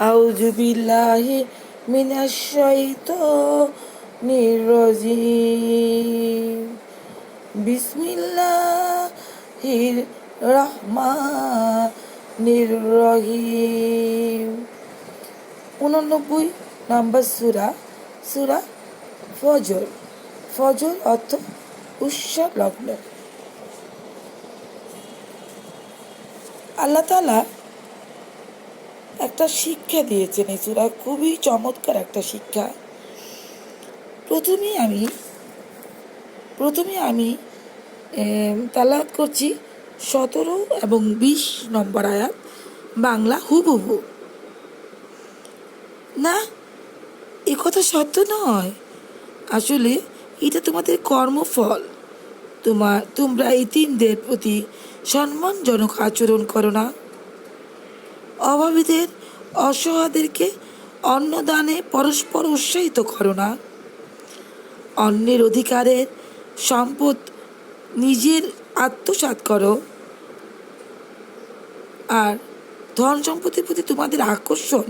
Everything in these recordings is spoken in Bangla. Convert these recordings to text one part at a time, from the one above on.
আউযু বিল্লাহি মিনাশ শাইতানির রাজিম বিসমিল্লাহির রহমানির রহিম উননব্বই নম্বর সুরা সুরা ফজর। ফজর অর্থ উৎসব লগ্ন। আল্লাহ তালা একটা শিক্ষা দিয়েছেন এই সুরা খুবই চমৎকার একটা শিক্ষা। প্রথমে আমি প্রথমে আমি তালাত করছি সতেরো এবং বিশ নম্বর আয়াত, বাংলা হুবহু। না, এ কথা সত্য নয়। আসলে এটা তোমাদের কর্মফল। তোমার তোমরা এই তিনদের প্রতি সম্মানজনক আচরণ করো না। অভাবীদের অসহায়দেরকে অন্নদানে পরস্পর উৎসাহিত করো না। অন্যের অধিকারের সম্পদ নিজের আত্মসাৎ করো। আর ধন সম্পত্তির প্রতি তোমাদের আকর্ষণ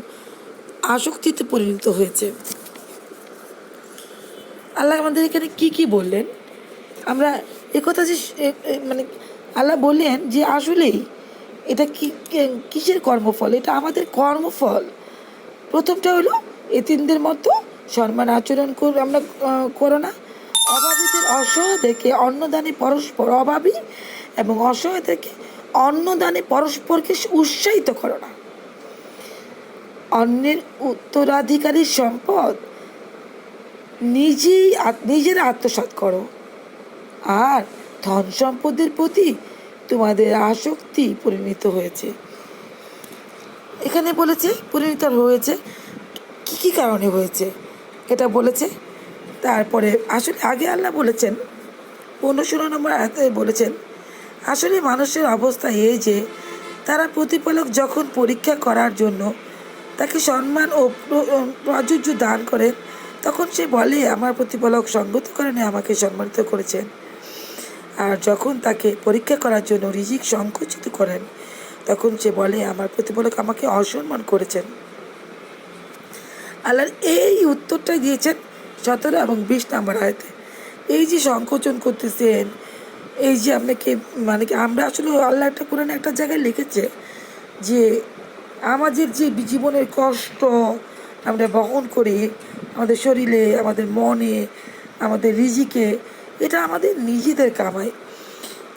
আসক্তিতে পরিণত হয়েছে। আল্লাহ আমাদের এখানে কি কি বললেন? আমরা একথা যে মানে আল্লাহ বললেন যে আসলেই এটা কি কিসের কর্মফল? এটা আমাদের কর্মফল। প্রথমটা হলো, এতিমদের মতো সম্মান আচরণ কর, আমরা করো না। অভাবীদের অসহায়দেরকে অন্নদানে পরস্পর অভাবী এবং অসহায়দেরকে অন্নদানে পরস্পরকে উৎসাহিত করো না। অন্যের উত্তরাধিকারীর সম্পদ নিজেই নিজের আত্মসাৎ করো। আর ধন সম্পদের প্রতি তোমাদের আসক্তি পরিণত হয়েছে। এখানে বলেছে, পরিণত হয়েছে, কি কি কারণে হয়েছে? এটা বলেছে। তারপরে, আসলে আগে আল্লাহ বলেছেন পনেরো নম্বর বলেছেন, আসলে মানুষের অবস্থা এই যে, তারা প্রতিপালক যখন পরীক্ষা করার জন্য তাকে সম্মান ও প্র- প্রাচুর্য দান করেন, তখন সে বলে, আমার প্রতিপালক সঙ্গত কারণে আমাকে সম্মানিত করেছেন। আর যখন তাকে পরীক্ষা করার জন্য রিজিক সংকুচিত করেন, তখন সে বলে, আমার প্রতিপালক আমাকে অসম্মান করেছেন। আল্লাহর এই উত্তরটাই দিয়েছেন সতেরো এবং বিশ নম্বর আয়তে। এই যে সংকোচন করতেছেন, এই যে আপনাকে মানে কি আমরা আসলে আল্লাহ একটা কোরআন একটা জায়গায় লিখেছে যে আমাদের যে জীবনের কষ্ট আমরা বহন করি, আমাদের শরীরে, আমাদের মনে, আমাদের রিজিকে এটা আমাদের নিজেদের কামাই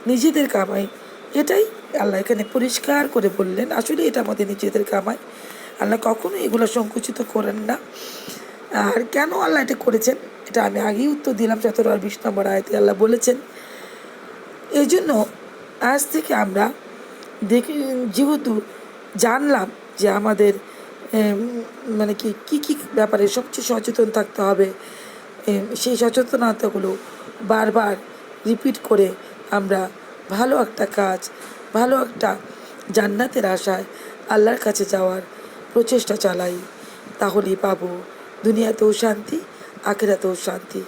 নিজেদের কামাই। এটাই আল্লাহ এখানে পরিষ্কার করে বললেন, আসলে এটা আমাদের নিজেদের কামাই। আল্লাহ কখনো এগুলো সংকুচিত করেন না। আর কেন আল্লাহ এটা করেছেন? এটা আমি আগেই উত্তর দিলাম সতেরো আর বিশ নম্বর আয়তে আল্লাহ বলেছেন এই জন্য আজ থেকে আমরা দেখি, যেহেতু জানলাম যে আমাদের মানে কি, কী কী ব্যাপারে সবচেয়ে সচেতন থাকতে হবে সেই সচেতনতাগুলো বারবার রিপিট করে আমরা ভালো একটা কাজ, ভালো একটা জান্নাতের আশায় আল্লাহর কাছে যাওয়ার প্রচেষ্টা চালাই। তাহলেই পাবো। দুনিয়াতেও শান্তি, আখেরাতেও শান্তি।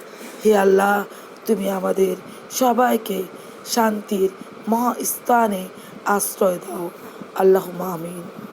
হে আল্লাহ, তুমি আমাদের সবাইকে শান্তির মহা স্থানে আশ্রয় দাও। আল্লাহ আমিন।